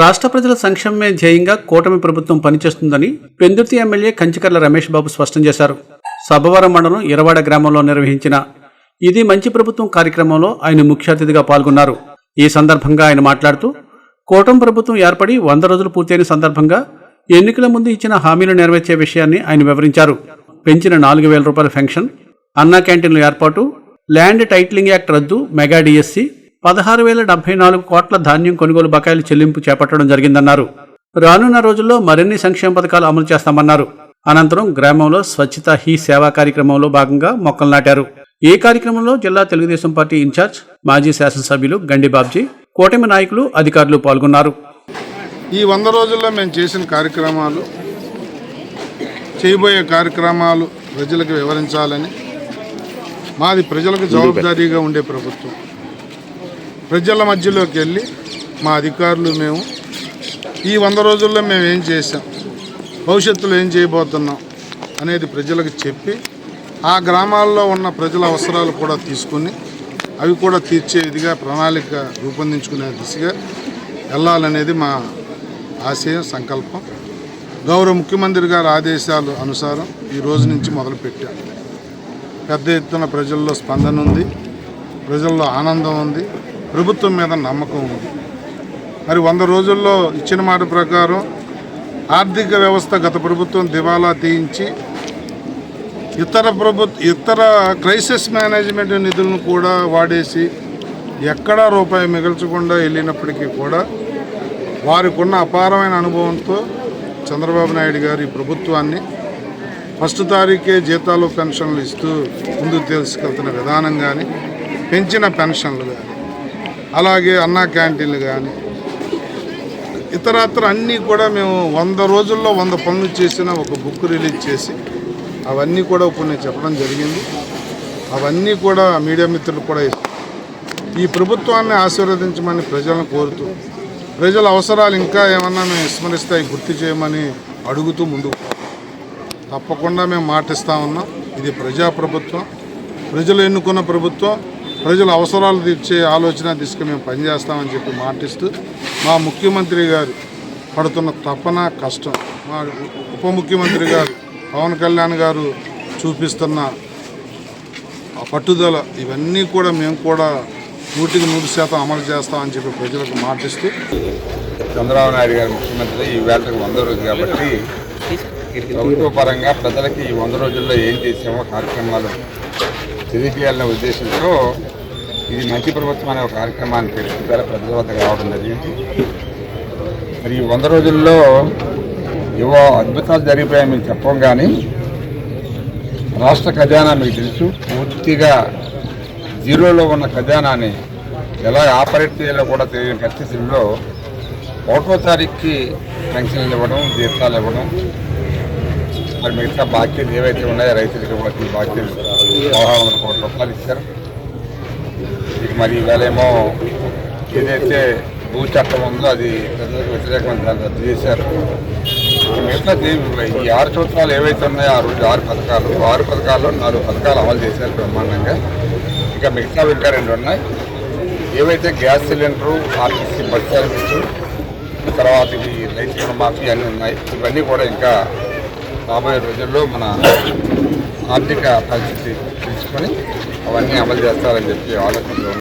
రాష్ట్ర ప్రజల సంక్షేమమే ధ్యేయంగా కూటమి ప్రభుత్వం పనిచేస్తుందని పెందుర్తి ఎమ్మెల్యే కంచికర్ల రమేష్ బాబు స్పష్టం చేశారు. సభవరం మండలం ఇరవాడ గ్రామంలో నిర్వహించిన ఇది మంచి ప్రభుత్వం కార్యక్రమంలో ఆయన ముఖ్య అతిథిగా పాల్గొన్నారు. ఈ సందర్భంగా ఆయన మాట్లాడుతూ కూటమి ప్రభుత్వం ఏర్పడి వంద రోజులు పూర్తయిన సందర్భంగా ఎన్నికల ముందు ఇచ్చిన హామీలు నెరవేర్చే విషయాన్ని ఆయన వివరించారు. పెంచిన నాలుగు వేల రూపాయల పెన్షన్ అన్నా క్యాంటీన్ల ఏర్పాటు ల్యాండ్ టైటిలింగ్ యాక్ట్ రద్దు మెగా డిఎస్సి పదహారు వేల డెబ్బై నాలుగు కోట్ల ధాన్యం కొనుగోలు బకాయిలు చెల్లింపు చేపట్టడం జరిగిందన్నారు. రానున్న రోజుల్లో మరిన్ని సంక్షేమ పథకాలు అమలు చేస్తామన్నారు. అనంతరం గ్రామంలో స్వచ్ఛత హీ సేవా కార్యక్రమంలో భాగంగా మొక్కలు నాటారు. ఈ కార్యక్రమంలో జిల్లా తెలుగుదేశం పార్టీ ఇన్ఛార్జ్ మాజీ శాసనసభ్యులు గండి బాబ్జీ కూటమి నాయకులు అధికారులు పాల్గొన్నారు. ఈ వంద రోజుల్లో మేము చేసిన కార్యక్రమాలు చేయబోయే కార్యక్రమాలు ప్రజలకు వివరించాలని మాది ప్రజలకు జవాబుదారీగా ఉండే ప్రభుత్వం. ప్రజల మధ్యలోకి వెళ్ళి మా అధికారులు మేము ఈ వంద రోజుల్లో మేము ఏం చేసాం భవిష్యత్తులో ఏం చేయబోతున్నాం? అనేది ప్రజలకు చెప్పి ఆ గ్రామాల్లో ఉన్న ప్రజల అవసరాలు కూడా తీసుకుని అవి కూడా తీర్చే ఇదిగా ప్రణాళిక రూపొందించుకునే దిశగా వెళ్ళాలనేది మా ఆశయం సంకల్పం. గౌరవ ముఖ్యమంత్రి గారి ఆదేశాలు అనుసారం ఈ రోజు నుంచి మొదలుపెట్టాం. పెద్ద ఎత్తున ప్రజల్లో స్పందన ఉంది ప్రజల్లో ఆనందం ఉంది. ప్రభుత్వం మీద నమ్మకం ఉంది. మరి వంద రోజుల్లో ఇచ్చిన మాట ప్రకారం ఆర్థిక వ్యవస్థ గత ప్రభుత్వం దివాలా తీయించి ఇతర ప్రభుత్వ ఇతర క్రైసిస్ మేనేజ్మెంట్ నిధులను కూడా వాడేసి ఎక్కడా రూపాయి మిగల్చకుండా వెళ్ళినప్పటికీ కూడా వారికి ఉన్న అపారమైన అనుభవంతో చంద్రబాబు నాయుడు గారు ఈ ప్రభుత్వాన్ని ఫస్ట్ తారీఖే జీతాలు పెన్షన్లు ఇస్తూ ముందుకు తీసుకెళ్తున్న విధానం కానీ పెంచిన పెన్షన్లు కానీ అలాగే అన్నా క్యాంటీన్లు కానీ ఇతరత్ర అన్నీ కూడా మేము వంద రోజుల్లో వంద పనులు చేసిన ఒక బుక్ రిలీజ్ చేసి అవన్నీ కూడా ఇప్పుడు నేను చెప్పడం జరిగింది. అవన్నీ కూడా మీడియా మిత్రులు కూడా ఈ ప్రభుత్వాన్ని ఆశీర్వదించమని ప్రజలను కోరుతూ ప్రజల అవసరాలు ఇంకా ఏమన్నా మేము విస్మరిస్తాయి గుర్తు చేయమని అడుగుతూ ముందుకు తప్పకుండా మేము మాటిస్తా ఉన్నాం. ఇది ప్రజాప్రభుత్వం. ప్రజలు ఎన్నుకున్న ప్రభుత్వం. ప్రజల అవసరాలు తీర్చే ఆలోచన దిశగా మేము పనిచేస్తామని చెప్పి మాటిస్తూ మా ముఖ్యమంత్రి గారు పడుతున్న తపన కష్టం మా ఉప ముఖ్యమంత్రి గారు పవన్ కళ్యాణ్ గారు చూపిస్తున్న పట్టుదల ఇవన్నీ కూడా మేము కూడా నూటికి నూరు శాతం అమలు చేస్తామని చెప్పి ప్రజలకు మాటిస్తూ చంద్రబాబు నాయుడు గారు ముఖ్యమంత్రి ఈ వేళకు వంద రోజు కాబట్టి ప్రభుత్వ పరంగా ప్రజలకి ఈ వంద రోజుల్లో ఏం చేసామో కార్యక్రమాలు తెలియజేయాలనే ఉద్దేశంతో ఇది మంచి ప్రభుత్వం అనే ఒక కార్యక్రమాన్ని పెట్టుకుంటారు ప్రజల వద్ద రావడం జరిగింది. మరి ఈ వంద రోజుల్లో ఏవో అద్భుతాలు జరిగిపోయాయి మీకు చెప్పం కానీ రాష్ట్ర ఖజానా మీకు తెలుసు. పూర్తిగా జీరోలో ఉన్న ఖజానాని ఎలా ఆపరేట్ చేయాలో కూడా తెలియని పరిస్థితుల్లో ఒకటో తారీఖుకి పెన్షన్లు ఇవ్వడం జీతాలు ఇవ్వడం మరి మిగతా బాకీలు ఏవైతే ఉన్నాయో రైతులకి కూడా ఈ బాకీలు పదహారు వందల కోట్ల రూపాయలు ఇచ్చారు. మరి ఇవాళేమో ఏదైతే భూ చట్టం ఉందో అది ప్రజలకు వ్యతిరేకమైన దాన్ని రద్దు చేశారు. మిగతా ఈ ఆరు సంవత్సరాలు ఏవైతే ఉన్నాయో ఆ రోజు ఆరు పథకాలు ఆరు పథకాల్లో నాలుగు పథకాలు అమలు చేశారు బ్రహ్మాండంగా. ఇంకా మిగతా ఇంకా రెండు ఉన్నాయి. ఏవైతే gas cylinder RTC bus service తర్వాత ఈ రైతు రుణమాఫీ అన్నీ ఉన్నాయి. ఇవన్నీ కూడా ఇంకా రాబోయే రోజుల్లో మన ఆర్థిక పరిస్థితి తెలుసుకొని అవన్నీ అమలు చేస్తారని చెప్పి ఆలోచనలో